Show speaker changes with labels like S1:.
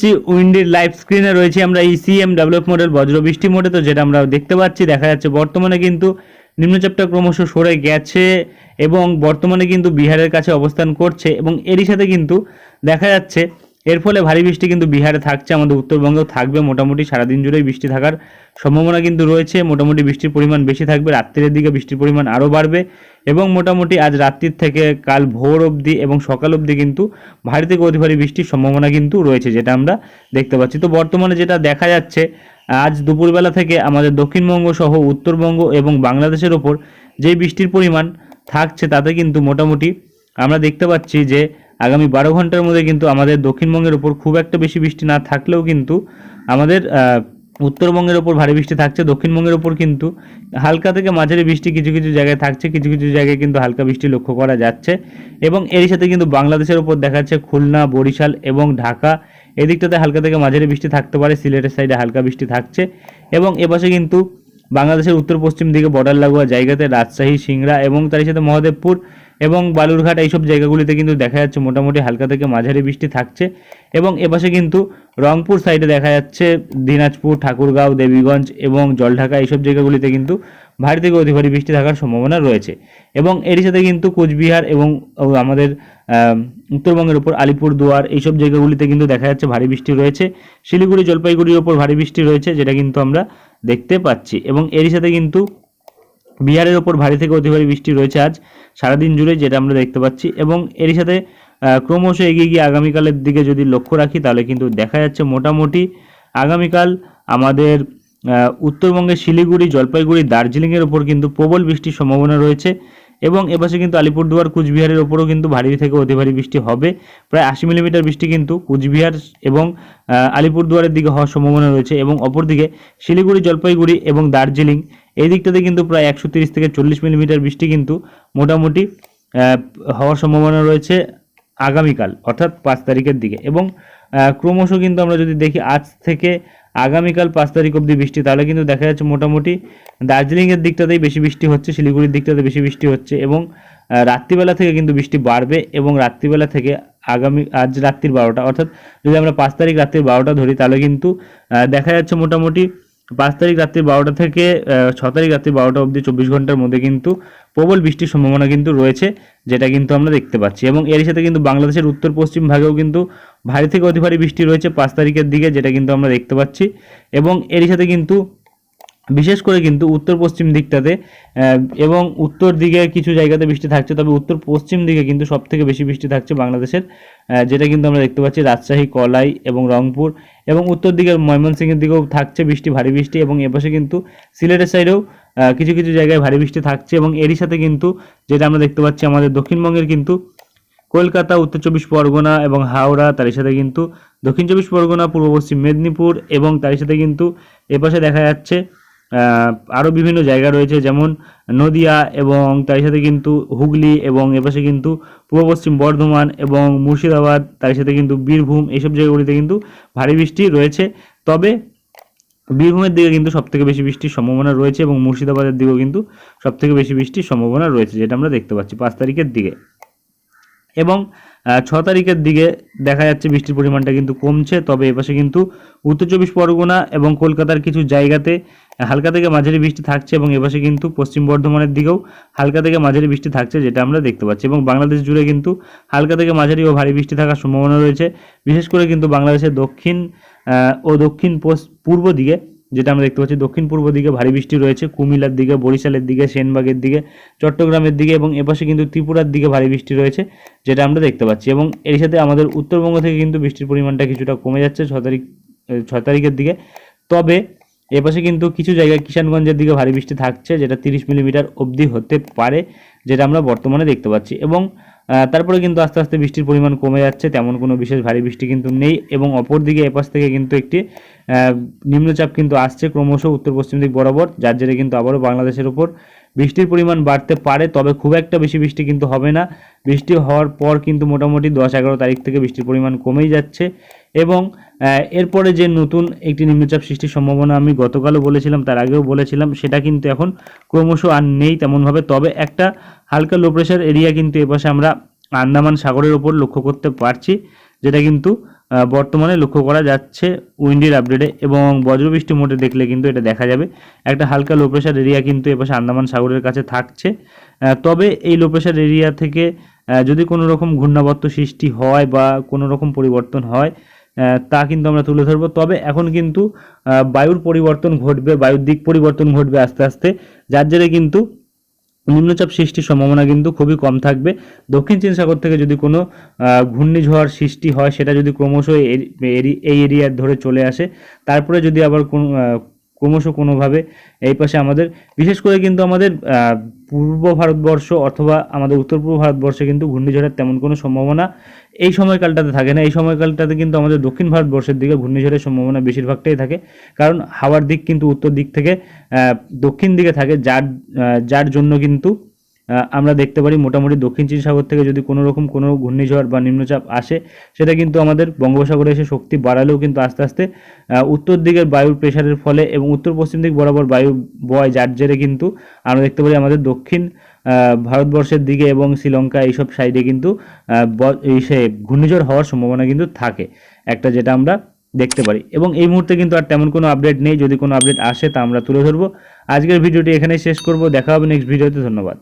S1: এসেছি উইন্ডির লাইভ স্ক্রিনে রয়েছি আমরা ইসিএম ডেভেলপ মডেল বজ্র বৃষ্টি মোডে তো যেটা আমরা দেখতে পাচ্ছি, দেখা যাচ্ছে বর্তমানে কিন্তু নিম্নচাপটা ক্রমশ সরে গেছে এবং বর্তমানে কিন্তু বিহারের কাছে অবস্থান করছে এবং এরই সাথে কিন্তু দেখা যাচ্ছে এর ফলে ভারী বৃষ্টি কিন্তু বিহারে থাকছে, আমাদের উত্তরবঙ্গেও থাকবে, মোটামুটি সারাদিন জুড়েই বৃষ্টি থাকার সম্ভাবনা কিন্তু রয়েছে, মোটামুটি বৃষ্টির পরিমাণ বেশি থাকবে, রাত্রের দিকে বৃষ্টির পরিমাণ আরও বাড়বে এবং মোটামুটি আজ রাত্রির থেকে কাল ভোর অবধি এবং সকাল অবধি কিন্তু ভারী থেকে অতি ভারী বৃষ্টির সম্ভাবনা কিন্তু রয়েছে, যেটা আমরা দেখতে পাচ্ছি। তো বর্তমানে যেটা দেখা যাচ্ছে, আজ দুপুরবেলা থেকে আমাদের দক্ষিণবঙ্গ সহ উত্তরবঙ্গ এবং বাংলাদেশের ওপর যে বৃষ্টির পরিমাণ থাকছে, তাতে কিন্তু মোটামুটি আমরা দেখতে পাচ্ছি যে আগামী বারো ঘণ্টার মধ্যে কিন্তু আমাদের দক্ষিণবঙ্গের ওপর খুব একটা বেশি বৃষ্টি না থাকলেও কিন্তু আমাদের উত্তরবঙ্গের ওপর ভারী বৃষ্টি থাকছে, দক্ষিণবঙ্গের ওপর কিন্তু হালকা থেকে মাঝারি বৃষ্টি কিছু কিছু জায়গায় থাকছে, কিছু কিছু জায়গায় কিন্তু হালকা বৃষ্টি লক্ষ্য করা যাচ্ছে এবং এর সাথে কিন্তু বাংলাদেশের ওপর দেখা যাচ্ছে খুলনা, বরিশাল এবং ঢাকা, এদিকটাতে হালকা থেকে মাঝারি বৃষ্টি থাকতে পারে, সিলেটের সাইডে হালকা বৃষ্টি থাকছে এবং এপাশে কিন্তু বাংলাদেশের উত্তর পশ্চিম দিকে বর্ডার লাগোয়া জায়গাতে রাজশাহী, সিংড়া এবং তার সাথে মহাদেবপুর এবং বালুরঘাট এইসব জায়গাগুলিতে কিন্তু দেখা যাচ্ছে মোটামুটি হালকা থেকে মাঝারি বৃষ্টি থাকছে। এবং এপাশে কিন্তু রংপুর সাইডে দেখা যাচ্ছে দিনাজপুর, ঠাকুরগাঁও, দেবীগঞ্জ এবং জলঢাকা এইসব জায়গাগুলিতে কিন্তু ভারী থেকে অতি ভারী বৃষ্টি থাকার সম্ভাবনা রয়েছে। এবং এরই সাথে কিন্তু কোচবিহার এবং আমাদের উত্তরবঙ্গের উপর আলিপুর দুয়ার এইসব জায়গাগুলিতে কিন্তু দেখা যাচ্ছে ভারী বৃষ্টি রয়েছে। শিলিগুড়ি, জলপাইগুড়ির ওপর ভারী বৃষ্টি রয়েছে, যেটা কিন্তু আমরা দেখতে পাচ্ছি। এবং এরই সাথে কিন্তু বিহারের ওপর ভারী থেকে অতি ভারী বৃষ্টি রয়েছে আজ, সারাদিন জুড়ে যেটা আমরা দেখতে পাচ্ছি এবং এরই সাথে ক্রমশ এগিয়ে গিয়ে আগামীকালের দিকে যদি লক্ষ্য রাখি তাহলে কিন্তু দেখা যাচ্ছে মোটামুটি আগামীকাল আমাদের উত্তরবঙ্গের শিলিগুড়ি, জলপাইগুড়ি, দার্জিলিংয়ের ওপর কিন্তু প্রবল বৃষ্টির সম্ভাবনা রয়েছে এবং এপাশে কিন্তু আলিপুরদুয়ার, কুচবিহারের ওপরও কিন্তু ভারী থেকে অতি ভারী বৃষ্টি হবে। প্রায় আশি মিলিমিটার বৃষ্টি কিন্তু কুচবিহার এবং আলিপুরদুয়ারের দিকে হওয়ার সম্ভাবনা রয়েছে এবং অপরদিকে শিলিগুড়ি, জলপাইগুড়ি এবং দার্জিলিং এই দিকটাতে কিন্তু প্রায় একশো থেকে চল্লিশ মিলিমিটার বৃষ্টি কিন্তু মোটামুটি হওয়ার সম্ভাবনা রয়েছে আগামীকাল, অর্থাৎ পাঁচ তারিখের দিকে। এবং ক্রমশ কিন্তু আমরা যদি দেখি আজ থেকে আগামীকাল পাঁচ তারিখ অবধি বৃষ্টি, তাহলে কিন্তু দেখা যাচ্ছে মোটামুটি দার্জিলিংয়ের দিকটাতেই বেশি বৃষ্টি হচ্ছে, শিলিগুড়ির দিকটাতে বেশি বৃষ্টি হচ্ছে এবং রাত্রিবেলা থেকে কিন্তু বৃষ্টি বাড়বে এবং রাত্রিবেলা থেকে আগামী, আজ রাত্রির বারোটা, অর্থাৎ যদি আমরা পাঁচ তারিখ রাত্রির বারোটা ধরি, তাহলে কিন্তু দেখা যাচ্ছে মোটামুটি পাঁচ তারিখ রাত্রি বারোটা থেকে ছ তারিখ রাত্রি বারোটা অবধি চব্বিশ ঘণ্টার মধ্যে কিন্তু প্রবল বৃষ্টির সম্ভাবনা কিন্তু রয়েছে, যেটা কিন্তু আমরা দেখতে পাচ্ছি। এবং এর সাথে কিন্তু বাংলাদেশের উত্তর পশ্চিম ভাগেও কিন্তু ভারী থেকে অতি ভারী বৃষ্টি রয়েছে পাঁচ তারিখের দিকে, যেটা কিন্তু আমরা দেখতে পাচ্ছি। এবং এর সাথে কিন্তু বিশেষ করে কিন্তু উত্তর পশ্চিম দিকটাতে এবং উত্তর দিকে কিছু জায়গাতে বৃষ্টি থাকছে, তবে উত্তর পশ্চিম দিকে কিন্তু সব থেকে বেশি বৃষ্টি থাকছে বাংলাদেশের যেটা কিন্তু আমরা দেখতে পাচ্ছি রাজশাহী, কলাই এবং রংপুর, এবং উত্তর দিকের ময়মনসিংহের দিকেও থাকছে বৃষ্টি, ভারী বৃষ্টি, এবং এপাশে কিন্তু সিলেটের সাইডেও কিছু কিছু জায়গায় ভারী বৃষ্টি থাকছে, এবং এরই সাথে কিন্তু যেটা আমরা দেখতে পাচ্ছি আমাদের দক্ষিণবঙ্গের কিন্তু কলকাতা, উত্তর চব্বিশ পরগনা এবং হাওড়া, তার সাথে কিন্তু দক্ষিণ চব্বিশ পরগনা, পূর্ব পশ্চিম মেদিনীপুর, এবং তার সাথে কিন্তু এপাশে দেখা যাচ্ছে আরও বিভিন্ন জায়গা রয়েছে, যেমন নদিয়া এবং তার সাথে কিন্তু হুগলি এবং এপাশে কিন্তু পূর্ব পশ্চিম বর্ধমান এবং মুর্শিদাবাদ, তার সাথে কিন্তু বীরভূম এইসব জায়গাগুলিতে কিন্তু ভারী বৃষ্টি রয়েছে। তবে বীরভূমের দিকে কিন্তু সব থেকে বেশি বৃষ্টির সম্ভাবনা রয়েছে এবং মুর্শিদাবাদের দিকেও কিন্তু সব থেকে বেশি বৃষ্টির সম্ভাবনা রয়েছে, যেটা আমরা দেখতে পাচ্ছি পাঁচ তারিখের দিকে। এবং ছ তারিখের দিকে দেখা যাচ্ছে বৃষ্টির পরিমাণটা কিন্তু কমছে, তবে এপাশে কিন্তু উত্তর চব্বিশ পরগনা এবং কলকাতার কিছু জায়গাতে হালকা থেকে মাঝারি বৃষ্টি থাকছে এবং এপাশে কিন্তু পশ্চিম বর্ধমানের দিকেও হালকা থেকে মাঝারি বৃষ্টি থাকছে, যেটা আমরা দেখতে পাচ্ছি। এবং বাংলাদেশ জুড়ে কিন্তু হালকা থেকে মাঝারি ও ভারী বৃষ্টি থাকার সম্ভাবনা রয়েছে। বিশেষ করে কিন্তু বাংলাদেশের দক্ষিণ ও দক্ষিণ পূর্ব দিকে, যেটা আমরা দেখতে পাচ্ছি, দক্ষিণ পূর্ব দিকে ভারী বৃষ্টি রয়েছে, কুমিল্লার দিকে, বরিশালের দিকে, সেনবাগের দিকে, চট্টগ্রামের দিকে এবং এপাশে কিন্তু ত্রিপুরার দিকে ভারী বৃষ্টি রয়েছে, যেটা আমরা দেখতে পাচ্ছি। এবং এর সাথে আমাদের উত্তরবঙ্গ থেকে কিন্তু বৃষ্টির পরিমাণটা কিছুটা কমে যাচ্ছে ছ তারিখ ছ তারিখের দিকে। তবে এপাশে কিন্তু কিছু জায়গায় কিষানগঞ্জের দিকে ভারী বৃষ্টি থাকছে, যেটা তিরিশ মিলিমিটার অবধি হতে পারে, যেটা আমরা বর্তমানে দেখতে পাচ্ছি। এবং তারপরে কিন্তু আস্তে আস্তে বৃষ্টির পরিমাণ কমে যাচ্ছে, তেমন কোনো বিশেষ ভারী বৃষ্টি কিন্তু নেই। এবং অপরদিকে এপাশ থেকে কিন্তু একটি নিম্নচাপ কিন্তু আসছে ক্রমশ উত্তর পশ্চিম দিক বরাবর, যার জেরে কিন্তু আবারও বাংলাদেশের উপর বৃষ্টির পরিমাণ বাড়তে পারে, তবে খুব একটা বেশি বৃষ্টি কিন্তু হবে না। বৃষ্টি হওয়ার পর কিন্তু মোটামুটি দশ এগারো তারিখ থেকে বৃষ্টির পরিমাণ কমেই যাচ্ছে। এবং এরপরে যে নতুন একটি নিম্নচাপ সৃষ্টির সম্ভাবনা আমি গতকালও বলেছিলাম, তার আগেও বলেছিলাম, সেটা কিন্তু এখন ক্রমশ আর নেই তেমনভাবে। তবে একটা হালকা লো প্রেশার এরিয়া কিন্তু এপাশে আমরা আন্দামান সাগরের ওপর লক্ষ্য করতে পারছি, যেটা কিন্তু বর্তমানে লক্ষ্য করা যাচ্ছে উইন্ডির আপডেটে এবং বজ্রবৃষ্টি মোটে দেখলে কিন্তু এটা দেখা যাবে। একটা হালকা লো প্রেশার এরিয়া কিন্তু এপাশে আন্দামান সাগরের কাছে থাকছে। তবে এই লো প্রেশার এরিয়া থেকে যদি কোনো রকম ঘূর্ণাবর্ত সৃষ্টি হয় বা কোনো রকম পরিবর্তন হয় তা কিন্তু আমরা তুলে ধরবো। তবে এখন কিন্তু বায়ুর পরিবর্তন ঘটবে, বায়ুর দিক পরিবর্তন ঘটবে আস্তে আস্তে। যার জেরে কিন্তু নিম্নচাপ সৃষ্টির সম্ভাবনা কিন্তু খুবই কম থাকবে। দক্ষিণ চীন সাগর থেকে যদি কোনো ঘূর্ণিঝড় সৃষ্টি হয়, সেটা যদি ক্রমশ এই এরি- এই এরিয়া ধরে চলে আসে, তারপরে যদি আবার ক্রমশ কোনোভাবে এই পাশে আমাদের, বিশেষ করে কিন্তু আমাদের পূর্ব ভারতবর্ষ অথবা আমাদের উত্তর পূর্ব ভারতবর্ষে কিন্তু ঘূর্ণিঝড়ের তেমন কোনো সম্ভাবনা এই সময়কালটাতে থাকে না। এই সময়কালটাতে কিন্তু আমাদের দক্ষিণ ভারতবর্ষের দিকে ঘূর্ণিঝড়ের সম্ভাবনা বেশিরভাগটাই থাকে। কারণ হাওয়ার দিক কিন্তু উত্তর দিক থেকে দক্ষিণ দিকে থাকে, যার যার জন্য কিন্তু আমরা দেখতে পারি মোটামুটি দক্ষিণ চীন সাগর থেকে যদি কোনো রকম কোনো ঘূর্ণিঝড় বা নিম্নচাপ আসে, সেটা কিন্তু আমাদের বঙ্গোপসাগরে এসে শক্তি বাড়ালেও কিন্তু আস্তে আস্তে উত্তর দিকের বায়ুর প্রেশারের ফলে এবং উত্তর পশ্চিম দিক বরাবর বায়ু বয় যার জেরে কিন্তু আমরা দেখতে পারি আমাদের দক্ষিণ ভারতবর্ষের দিকে এবং শ্রীলঙ্কা এইসব সাইডে কিন্তু সে ঘূর্ণিঝড় হওয়ার সম্ভাবনা কিন্তু থাকে, একটা যেটা আমরা দেখতে পারি। এবং এই মুহূর্তে কিন্তু আর তেমন কোনো আপডেট নেই, যদি কোনো আপডেট আসে তা আমরা তুলে ধরবো। আজকের ভিডিওটি এখানেই শেষ করব, দেখা হবে নেক্সট ভিডিওতে ধন্যবাদ।